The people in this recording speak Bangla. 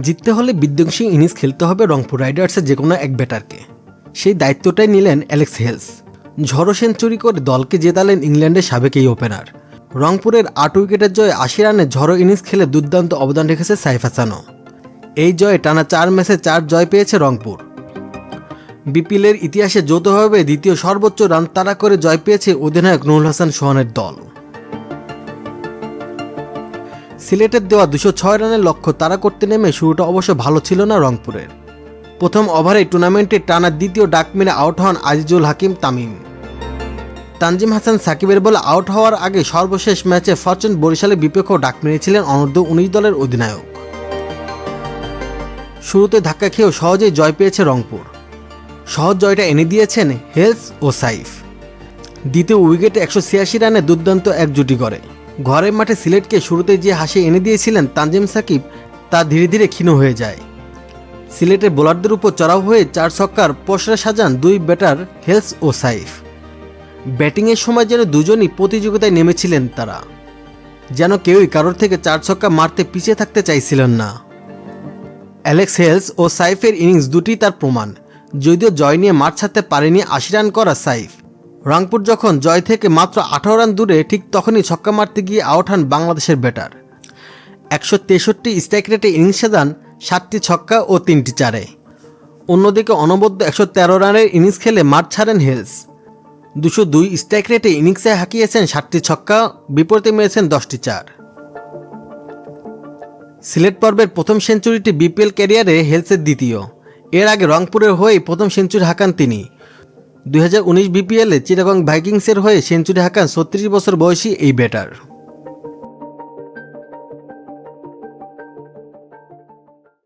জিততে হলে বিধ্বংসী ইনিংস খেলতে হবে রংপুর রাইডার্সের যে কোনো এক ব্যাটারকে। সেই দায়িত্বটাই নিলেন অ্যালেক্স হেলস। ঝড়ো সেঞ্চুরি করে দলকে জেতালেন ইংল্যান্ডের সাবেক এই ওপেনার রংপুরের আট উইকেটের জয়ে আশি রানে ঝড়ো ইনিংস খেলে দুর্দান্ত অবদান রেখেছে সাইফ হাসানও। এই জয়ে টানা চার ম্যাচে চার জয় পেয়েছে রংপুর। বিপিএলের ইতিহাসে যৌথভাবে দ্বিতীয় সর্বোচ্চ রান তাড়া করে জয় পেয়েছে অধিনায়ক নুরুল হাসান সোহানের দল। সিলেটের দেওয়া দুশো ছয় রানের লক্ষ্য তারা করতে নেমে শুরুটা অবশ্য ভালো ছিল না রংপুরের। প্রথম ওভারে টুর্নামেন্টে টানা দ্বিতীয় ডাক মেরে আউট হন আজিজুল হাকিম, তামিম। তানজিম হাসান, সাকিবের বলে আউট হওয়ার আগে সর্বশেষ ম্যাচে ফরচুন বরিশালের বিপক্ষেও ডাক মেরেছিলেন অনূর্ধ্ব উনিশ দলের অধিনায়ক। শুরুতে ধাক্কা খেয়েও সহজেই জয় পেয়েছে রংপুর। সহজ জয়টা এনে দিয়েছেন হেলস ও সাইফ। দ্বিতীয় উইকেটে একশো ছিয়াশি রানে দুর্দান্ত এক জুটি করে। ঘরের মাঠে সিলেটকে শুরুতে যে হাসি এনে দিয়েছিলেন তানজিম সাকিব, তা ধীরে ধীরে ক্ষীণ হয়ে যায়। সিলেটের বোলারদের উপর চড়াও হয়ে চার ছক্কার পসরা সাজান দুই ব্যাটার হেলস ও সাইফ। ব্যাটিংয়ের সময় যেন দুজনই প্রতিযোগিতায় নেমেছিলেন তারা। যেন কেউই কারোর থেকে চার ছক্কা মারতে পিছিয়ে থাকতে চাইছিলেন না। অ্যালেক্স হেলস ও সাইফের ইনিংস দুটি তার প্রমাণ। যদিও জয় নিয়ে মাঠ ছাড়তে পারেনি আশি রান করা সাইফ রংপুর যখন জয় থেকে মাত্র আঠারো রান দূরে, ঠিক তখনই ছক্কা মারতে গিয়ে আউট হন বাংলাদেশের ব্যাটার একশো তেষট্টি স্ট্রাইক রেটে ইনিংস সাজান সাতটি ছক্কা ও তিনটি চারে। অন্যদিকে অনবদ্য একশো তেরো রানের ইনিংস খেলে মাঠ ছাড়েন হেলস দুশো দুই স্ট্রাইক রেটে ইনিংসে হাঁকিয়েছেন সাতটি ছক্কা, বিপরীতে মেরেছেন দশটি চার। সিলেট পর্বের প্রথম সেঞ্চুরিটি বিপিএল ক্যারিয়ারে হেলসের দ্বিতীয়। এর আগে রংপুরের হয়ে প্রথম সেঞ্চুরি হাঁকান তিনি। দুই হাজার উনিশ বিপিএলে চিটাগং ভাইকিংসের হয়ে সেঞ্চুরি হাঁকান ছত্রিশ বছর বয়সী এই ব্যাটার।